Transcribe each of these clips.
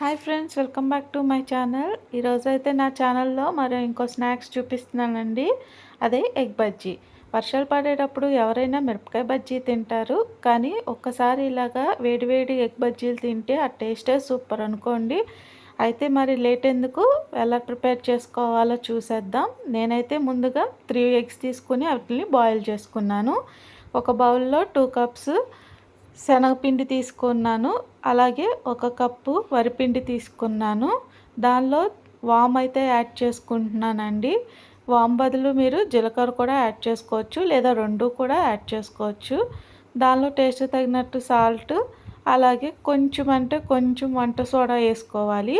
Hi friends welcome back to my channel. ఈరోజు అయితే నా ఛానల్లో మరో ఇంకో స్నాక్స్ చూపిస్తున్నానండి. అదే ఎగ్ బజ్జీ. వర్షాలు పడేటప్పుడు ఎవరైనా మిరపకాయ బజ్జీ తింటారు. కానీ ఒక్కసారి ఇలాగా వేడివేడి ఎగ్ బజ్జీలు తింటే ఆ టేస్టే సూపర్ అనుకోండి. అయితే మరి లేట్ ఎందుకు? ఎలా ప్రిపేర్ చేసుకోవాలో చూసేద్దాం. నేనైతే ముందుగా త్రీ ఎగ్స్ తీసుకుని వాటిని బాయిల్ చేసుకున్నాను. ఒక బౌల్లో టూ కప్స్ శనగపిండి తీసుకున్నాను. అలాగే ఒక కప్పు వరిపిండి తీసుకున్నాను. దానిలో వామ్ అయితే యాడ్ చేసుకుంటున్నానండి. వామ్ బదులు మీరు జీలకర్ర కూడా యాడ్ చేసుకోవచ్చు లేదా రెండు కూడా యాడ్ చేసుకోవచ్చు. దానిలో టేస్ట్ తగినట్టు సాల్ట్ అలాగే కొంచెం అంటే కొంచెం వంట సోడా వేసుకోవాలి.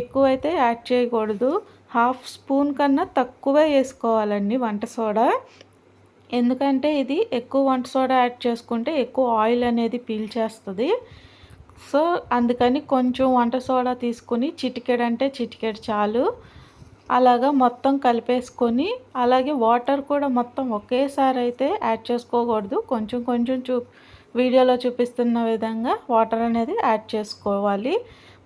ఎక్కువ అయితే యాడ్ చేయకూడదు. హాఫ్ స్పూన్ కన్నా తక్కువే వేసుకోవాలండి వంట సోడా. ఎందుకంటే ఇది ఎక్కువ వంట సోడా యాడ్ చేసుకుంటే ఎక్కువ ఆయిల్ అనేది పీల్చేస్తుంది సో అందుకని కొంచెం వంట సోడా తీసుకుని చిటికెడు అంటే చిటికెడు చాలు. అలాగా మొత్తం కలిపేసుకొని అలాగే వాటర్ కూడా మొత్తం ఒకేసారి అయితే యాడ్ చేసుకోకూడదు. కొంచెం కొంచెం చూ వీడియోలో చూపిస్తున్న విధంగా వాటర్ అనేది యాడ్ చేసుకోవాలి.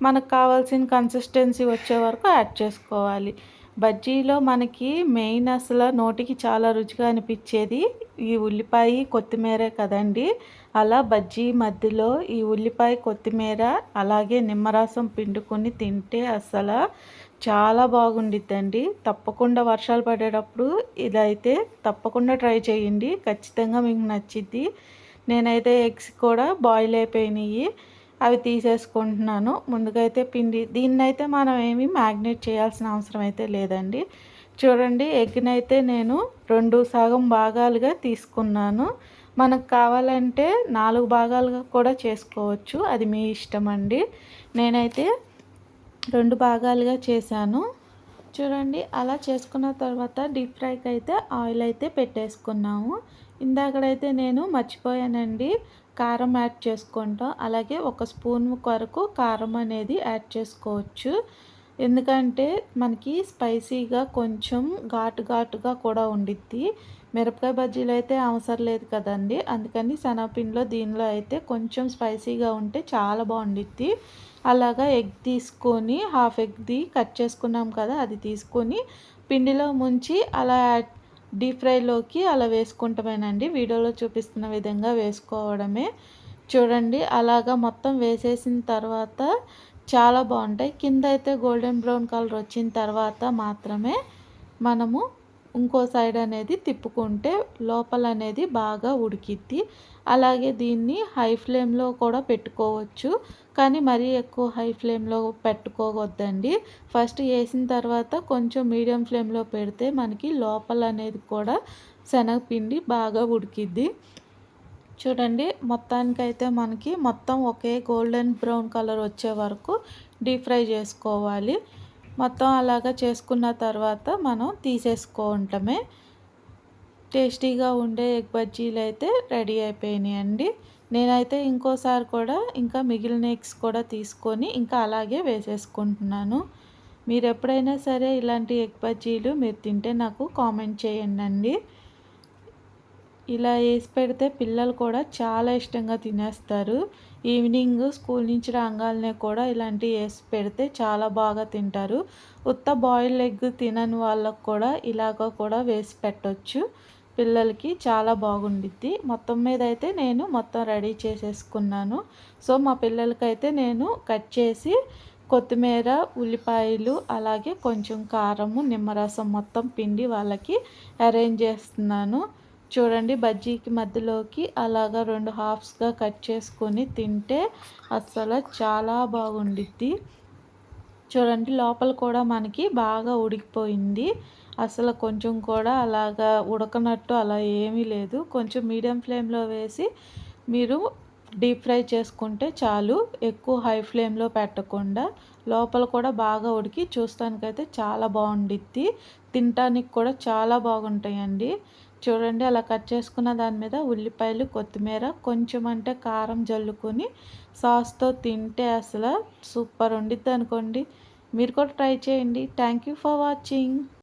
మనకు కావాల్సిన కన్సిస్టెన్సీ వచ్చే వరకు యాడ్ చేసుకోవాలి. బజ్జీలో మనకి మెయిన్ అసలు నోటికి చాలా రుచిగా అనిపించేది ఈ ఉల్లిపాయ కొత్తిమీరే కదండి. అలా బజ్జీ మధ్యలో ఈ ఉల్లిపాయ కొత్తిమీర అలాగే నిమ్మరసం పిండుకొని తింటే అసలు చాలా బాగుండిద్దండి. తప్పకుండా వర్షాలు పడేటప్పుడు ఇదైతే తప్పకుండా ట్రై చేయండి. ఖచ్చితంగా మీకు నచ్చిద్ది. నేనైతే ఎగ్స్ కూడా బాయిల్ అయిపోయినాయి. అవి తీసేసుకుంటున్నాను. ముందుగా అయితే పిండి దీన్నైతే మనం ఏమి మ్యాగ్నేట్ చేయాల్సిన అవసరం అయితే లేదండి. చూడండి ఎగ్ని అయితే నేను రెండు సగం భాగాలుగా తీసుకున్నాను. మనకు కావాలంటే నాలుగు భాగాలుగా కూడా చేసుకోవచ్చు. అది మీ ఇష్టం అండి నేనైతే రెండు భాగాలుగా చేశాను. చూడండి అలా చేసుకున్న తర్వాత డీప్ ఫ్రైకి అయితే ఆయిల్ అయితే పెట్టేసుకున్నాము. ఇందాకడైతే నేను మర్చిపోయానండి కారం యాడ్ చేసుకుంటాం. అలాగే ఒక స్పూన్ కొరకు కారం అనేది యాడ్ చేసుకోవచ్చు. ఎందుకంటే మనకి స్పైసీగా కొంచెం ఘాటు ఘాటుగా కూడా ఉండిద్ది. మిరపకాయ బజ్జీలు అయితే అవసరం లేదు కదండి. అందుకని శనగపిండిలో దీనిలో అయితే కొంచెం స్పైసీగా ఉంటే చాలా బాగుండిద్ది. అలాగా ఎగ్ తీసుకొని హాఫ్ ఎగ్ది కట్ చేసుకున్నాం కదా అది తీసుకొని పిండిలో ముంచి అలా డీప్ ఫ్రైలోకి అలా వేసుకుంటామేనండి. వీడియోలో చూపిస్తున్న విధంగా వేసుకోవడమే. చూడండి అలాగా మొత్తం వేసేసిన తర్వాత చాలా బాగుంటాయి. కింద అయితే గోల్డెన్ బ్రౌన్ కలర్ వచ్చిన తర్వాత మాత్రమే మనము ఇంకో సైడ్ అనేది తిప్పుకుంటే లోపల అనేది బాగా ఉడికిద్ది. అలాగే దీన్ని హై ఫ్లేమ్లో కూడా పెట్టుకోవచ్చు. కానీ మరీ ఎక్కువ హై ఫ్లేమ్లో పెట్టుకోవద్దండి. ఫస్ట్ వేసిన తర్వాత కొంచెం మీడియం ఫ్లేమ్లో పెడితే మనకి లోపల అనేది కూడా శనగపిండి బాగా ఉడికిద్ది. చూడండి మొత్తానికైతే మనకి మొత్తం ఒకే గోల్డెన్ బ్రౌన్ కలర్ వచ్చే వరకు డీప్ ఫ్రై చేసుకోవాలి. మొత్తం అలాగా చేసుకున్న తర్వాత మనం తీసేసుకోవటమే. టేస్టీగా ఉండే ఎగ్ బజ్జీలు అయితే రెడీ అయిపోయినాయండి నేనైతే ఇంకోసారి కూడా ఇంకా మిగిలిన ఎగ్స్ కూడా తీసుకొని ఇంకా అలాగే వేసేసుకుంటున్నాను. మీరు ఎప్పుడైనా సరే ఇలాంటి ఎగ్ బజ్జీలు మీరు తింటే నాకు కామెంట్ చేయండి ఇలా వేసి పెడితే పిల్లలు కూడా చాలా ఇష్టంగా తినేస్తారు. ఈవినింగ్ స్కూల్ నుంచి రాగానే కూడా ఇలాంటివి వేసి పెడితే చాలా బాగా తింటారు. ఉత్త బాయిల్ ఎగ్ తినని వాళ్ళకు కూడా ఇలాగ కూడా వేసి పెట్టవచ్చు పిల్లలకి చాలా బాగుండిద్ది. మొత్తం మీద అయితే నేను మొత్తం రెడీ చేసేసుకున్నాను. సో మా పిల్లలకైతే నేను కట్ చేసి కొత్తిమీర ఉల్లిపాయలు అలాగే కొంచెం కారము నిమ్మరసం మొత్తం పిండి వాళ్ళకి అరేంజ్ చేస్తున్నాను. చూడండి బజ్జీకి మధ్యలోకి అలాగా రెండు హాఫ్స్గా కట్ చేసుకొని తింటే అసలు చాలా బాగుండిద్ది. చూడండి లోపల కూడా మనకి బాగా ఉడికిపోయింది. అసలు కొంచెం కూడా అలాగా ఉడకనట్టు అలా ఏమీ లేదు. కొంచెం మీడియం ఫ్లేమ్లో వేసి మీరు డీప్ ఫ్రై చేసుకుంటే చాలు. ఎక్కువ హై ఫ్లేమ్లో పెట్టకుండా లోపల కూడా బాగా ఉడికి చూస్తానికైతే చాలా బాగుండిద్ది. తినటానికి కూడా చాలా బాగుంటాయండి. చూడండి అలా కట్ చేసుకున్న దాని మీద ఉల్లిపాయలు కొత్తిమీర కొంచెం అంటే కారం జల్లుకొని సాస్తో తింటే అసలు సూపర్ ఉండిద్ది అనుకోండి మీరు కూడా ట్రై చేయండి. Thank you for watching.